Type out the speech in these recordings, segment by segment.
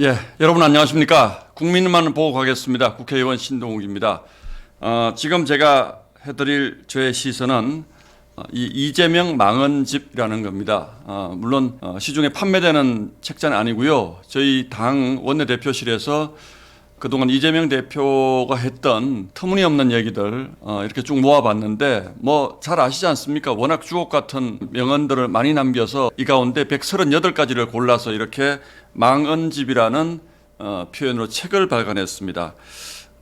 예, 여러분 안녕하십니까? 국민만 보고 가겠습니다. 국회의원 신동욱입니다. 어, 지금 제가 해드릴 저의 시선은 어, 이 이재명 망언 집이라는 겁니다. 어, 물론 어, 시중에 판매되는 책자는 아니고요. 저희 당 원내대표실에서 그동안 이재명 대표가 했던 터무니없는 얘기들 어, 이렇게 쭉 모아봤는데 뭐 잘 아시지 않습니까? 워낙 주옥 같은 명언들을 많이 남겨서 이 가운데 138가지를 골라서 이렇게 망언집이라는 어, 표현으로 책을 발간했습니다.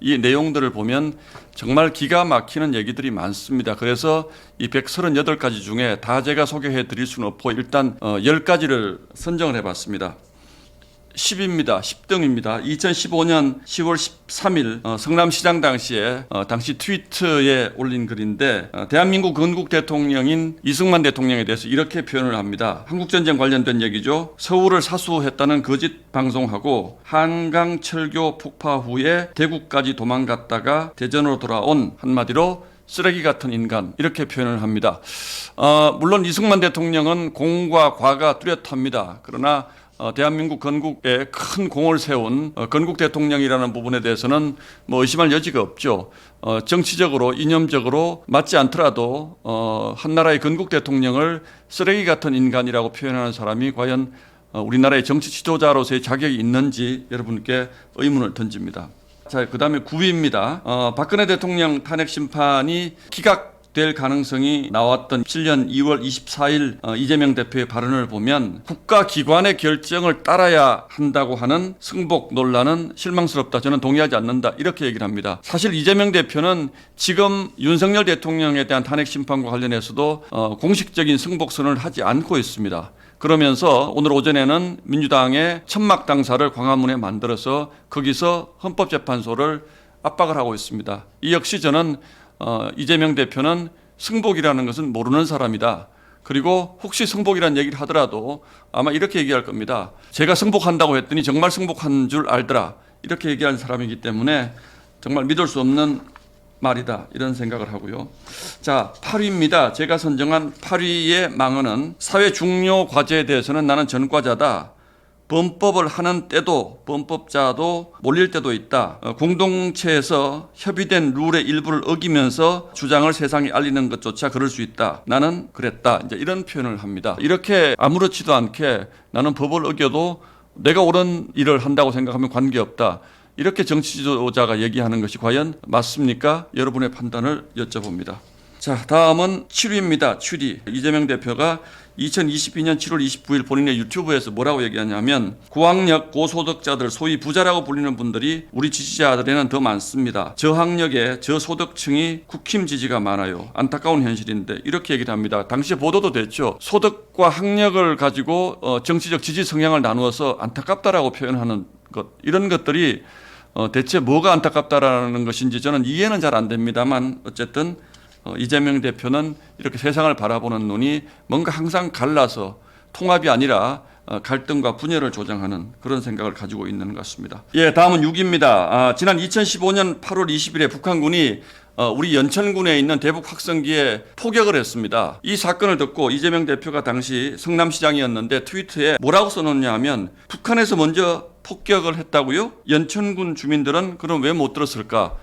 이 내용들을 보면 정말 기가 막히는 얘기들이 많습니다. 그래서 이 138가지 중에 다 제가 소개해 드릴 수는 없고 일단 어, 10가지를 선정을 해 봤습니다. 10입니다. 10등입니다. 2015년 10월 13일 어, 성남시장 당시에 어, 당시 트위터에 올린 글인데 어, 대한민국 건국 대통령인 이승만 대통령에 대해서 이렇게 표현을 합니다. 한국 전쟁 관련된 얘기죠. 서울을 사수했다는 거짓 방송하고 한강 철교 폭파 후에 대구까지 도망갔다가 대전으로 돌아온 한마디로 쓰레기 같은 인간 이렇게 표현을 합니다. 어, 물론 이승만 대통령은 공과 과가 뚜렷합니다. 그러나 어, 대한민국 건국에 큰 공을 세운 어, 건국 대통령이라는 부분에 대해서는 뭐 의심할 여지가 없죠. 어, 정치적으로 이념적으로 맞지 않더라도 어, 한 나라의 건국 대통령을 쓰레기 같은 인간이라고 표현하는 사람이 과연 어, 우리나라의 정치 지도자로서의 자격이 있는지 여러분께 의문을 던집니다. 자, 그 다음에 9위입니다. 어, 박근혜 대통령 탄핵 심판이 기각 될 가능성이 나왔던 7년 2월 24일 어, 이재명 대표의 발언을 보면 국가기관의 결정을 따라야 한다고 하는 승복 논란은 실망스럽다. 저는 동의하지 않는다. 이렇게 얘기를 합니다. 사실 이재명 대표는 지금 윤석열 대통령에 대한 탄핵 심판과 관련해서도 어, 공식적인 승복선을 하지 않고 있습니다. 그러면서 오늘 오전에는 민주당의 천막 당사를 광화문에 만들어서 거기서 헌법재판소를 압박을 하고 있습니다. 이 역시 저는 어, 이재명 대표는 승복이라는 것은 모르는 사람이다. 그리고 혹시 승복이라는 얘기를 하더라도 아마 이렇게 얘기할 겁니다. 제가 승복한다고 했더니 정말 승복한 줄 알더라. 이렇게 얘기하는 사람이기 때문에 정말 믿을 수 없는 말이다. 이런 생각을 하고요. 자, 8위입니다. 제가 선정한 8위의 망언은 사회 중요 과제에 대해서는 나는 전과자다. 범법을 하는 때도 범법자도 몰릴 때도 있다. 어, 공동체에서 협의된 룰의 일부를 어기면서 주장을 세상에 알리는 것조차 그럴 수 있다. 나는 그랬다. 이제 이런 표현을 합니다. 이렇게 아무렇지도 않게 나는 법을 어겨도 내가 옳은 일을 한다고 생각하면 관계없다. 이렇게 정치 지도자가 얘기하는 것이 과연 맞습니까? 여러분의 판단을 여쭤봅니다. 자, 다음은 7위입니다. 7위. 이재명 대표가 2022년 7월 29일 본인의 유튜브에서 뭐라고 얘기하냐면 고학력 고소득자들 소위 부자라고 불리는 분들이 우리 지지자들에는 더 많습니다. 저학력의 저소득층이 국힘 지지가 많아요. 안타까운 현실인데 이렇게 얘기를 합니다. 당시에 보도도 됐죠. 소득과 학력을 가지고 어, 정치적 지지 성향을 나누어서 안타깝다라고 표현하는 것 이런 것들이 어, 대체 뭐가 안타깝다라는 것인지 저는 이해는 잘 안 됩니다만 어쨌든 어, 이재명 대표는 이렇게 세상을 바라보는 눈이 뭔가 항상 갈라서 통합이 아니라 어, 갈등과 분열을 조장하는 그런 생각을 가지고 있는 것 같습니다. 예, 다음은 6입니다. 아, 지난 2015년 8월 20일에 북한군이 어, 우리 연천군에 있는 대북 확성기에 포격을 했습니다. 이 사건을 듣고 이재명 대표가 당시 성남시장이었는데 트위터에 뭐라고 써놓냐 하면 북한에서 먼저 폭격을 했다고요? 연천군 주민들은 그럼 왜 못 들었을까?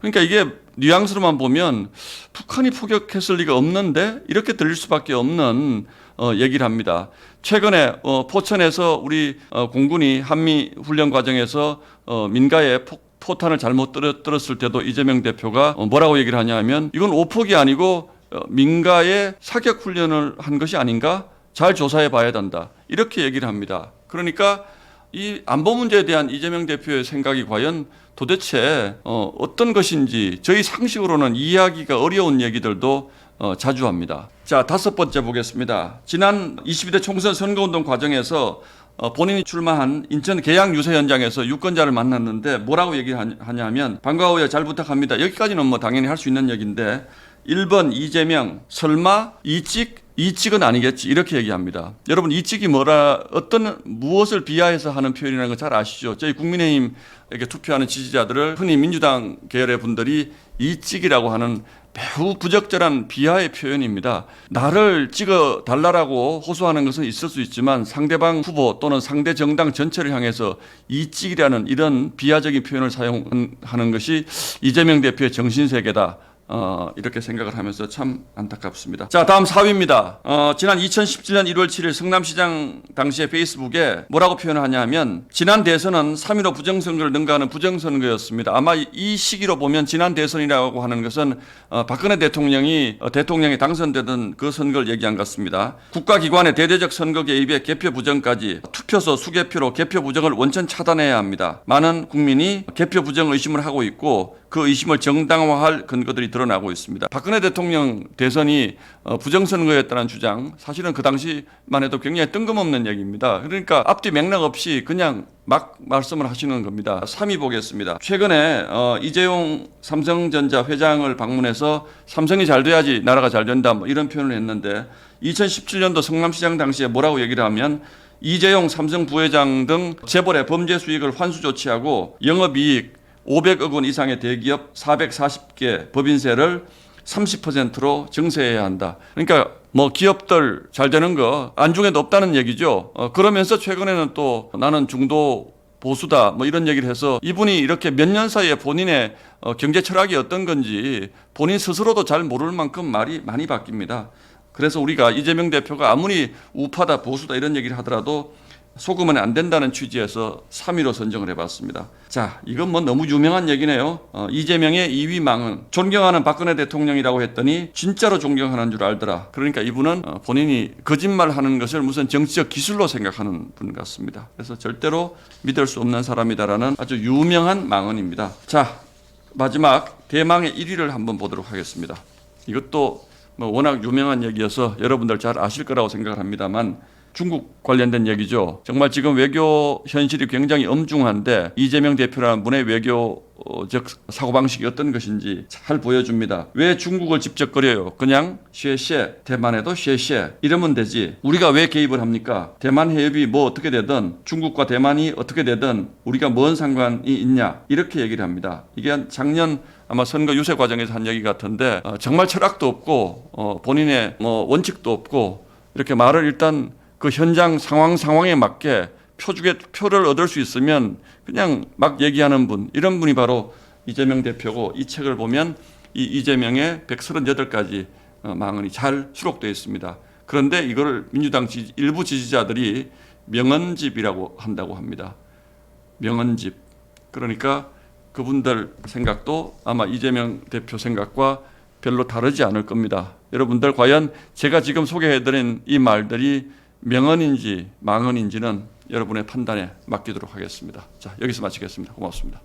그러니까 이게 뉘앙스로만 보면 북한이 포격했을 리가 없는데 이렇게 들릴 수밖에 없는 어, 얘기를 합니다. 최근에 어, 포천에서 우리 어, 공군이 한미 훈련 과정에서 어, 민가에 폭 포탄을 잘못 떨어- 떨었을 때도 이재명 대표가 어, 뭐라고 얘기를 하냐면 이건 오폭이 아니고 어, 민가에 사격 훈련을 한 것이 아닌가 잘 조사해 봐야 된다 이렇게 얘기를 합니다. 그러니까 이 안보 문제에 대한 이재명 대표의 생각이 과연 도대체 어, 어떤 것인지 저희 상식으로는 이해하기가 어려운 얘기들도 어, 자주 합니다. 자 다섯 번째 보겠습니다. 지난 22대 총선 선거운동 과정에서 어, 본인이 출마한 인천 계양 유세 현장에서 유권자를 만났는데 뭐라고 얘기하냐면 반가워요 잘 부탁합니다. 여기까지는 뭐 당연히 할 수 있는 얘기인데 1번 이재명 설마 이찍 이찍은 아니겠지 이렇게 얘기합니다. 여러분 이찍이 뭐라 어떤 무엇을 비하해서 하는 표현이라는 거잘 아시죠? 저희 국민의힘에게 투표하는 지지자들을 흔히 민주당 계열의 분들이 이찍이라고 하는 매우 부적절한 비하의 표현입니다. 나를 찍어 달라라고 호소하는 것은 있을 수 있지만 상대방 후보 또는 상대 정당 전체를 향해서 이찍이라는 이런 비하적인 표현을 사용하는 것이 이재명 대표의 정신세계다. 어, 이렇게 생각을 하면서 참 안타깝습니다. 자, 다음 4위입니다. 어, 지난 2017년 1월 7일 성남시장 당시에 페이스북에 뭐라고 표현을 하냐 하면 지난 대선은 3.15 부정선거를 능가하는 부정선거였습니다. 아마 이- 이 시기로 보면 지난 대선이라고 하는 것은 어, 박근혜 대통령이 어, 대통령이 당선되던 그 선거를 얘기한 것 같습니다. 국가기관의 대대적 선거 개입에 개표 부정까지 투표소 수개표로 개표 부정을 원천 차단해야 합니다. 많은 국민이 개표 부정 의심을 하고 있고 그 의심을 정당화할 근거들이 드러나고 있습니다. 박근혜 대통령 대선이 어, 부정선거였다는 주장, 사실은 그 당시만 해도 굉장히 뜬금없는 얘기입니다. 그러니까 앞뒤 맥락 없이 그냥 막 말씀을 하시는 겁니다. 3위 보겠습니다. 최근에 어, 이재용 삼성전자 회장을 방문해서 삼성이 잘 돼야지 나라가 잘 된다 뭐 이런 표현을 했는데 2017년도 성남시장 당시에 뭐라고 얘기를 하면 이재용 삼성 부회장 등 재벌의 범죄 수익을 환수 조치하고 영업이익 500억 원 이상의 대기업 440개 법인세를 30%로 증세해야 한다. 그러니까 뭐 기업들 잘 되는 거 안중에도 없다는 얘기죠. 어, 그러면서 최근에는 또 나는 중도 보수다 뭐 이런 얘기를 해서 이분이 이렇게 몇 년 사이에 본인의 어, 경제 철학이 어떤 건지 본인 스스로도 잘 모를 만큼 말이 많이 바뀝니다. 그래서 우리가 이재명 대표가 아무리 우파다 보수다 이런 얘기를 하더라도 속으면 안 된다는 취지에서 3위로 선정을 해봤습니다. 자, 이건 뭐 너무 유명한 얘기네요. 어, 이재명의 2위 망은 존경하는 박근혜 대통령이라고 했더니 진짜로 존경하는 줄 알더라. 그러니까 이분은 어, 본인이 거짓말하는 것을 무슨 정치적 기술로 생각하는 분 같습니다. 그래서 절대로 믿을 수 없는 사람이다라는 아주 유명한 망언입니다. 자, 마지막 대망의 1위를 한번 보도록 하겠습니다. 이것도 뭐 워낙 유명한 얘기여서 여러분들 잘 아실 거라고 생각을 합니다만 중국 관련된 얘기죠. 정말 지금 외교 현실이 굉장히 엄중한데 이재명 대표라는 분의 외교 적 사고방식이 어떤 것인지 잘 보여줍니다. 왜 중국을 직접 거려요? 그냥 쉐쉐, 대만에도 쉐쉐 이러면 되지. 우리가 왜 개입을 합니까? 대만 해협이 뭐 어떻게 되든 중국과 대만이 어떻게 되든 우리가 뭔 상관이 있냐 이렇게 얘기를 합니다. 이게 작년 아마 선거 유세 과정에서 한 얘기 같은데 어, 정말 철학도 없고 어, 본인의 뭐 원칙도 없고 이렇게 말을 일단 그 현장 상황 상황에 맞게 표주에 표를 얻을 수 있으면 그냥 막 얘기하는 분 이런 분이 바로 이재명 대표고 이 책을 보면 이 이재명의 138가지 어, 망언이 잘 수록되어 있습니다. 그런데 이거를 민주당 지지, 일부 지지자들이 명언집이라고 한다고 합니다. 명언집. 그러니까 그분들 생각도 아마 이재명 대표 생각과 별로 다르지 않을 겁니다. 여러분들 과연 제가 지금 소개해드린 이 말들이 명언인지 망언인지는 여러분의 판단에 맡기도록 하겠습니다. 자, 여기서 마치겠습니다. 고맙습니다.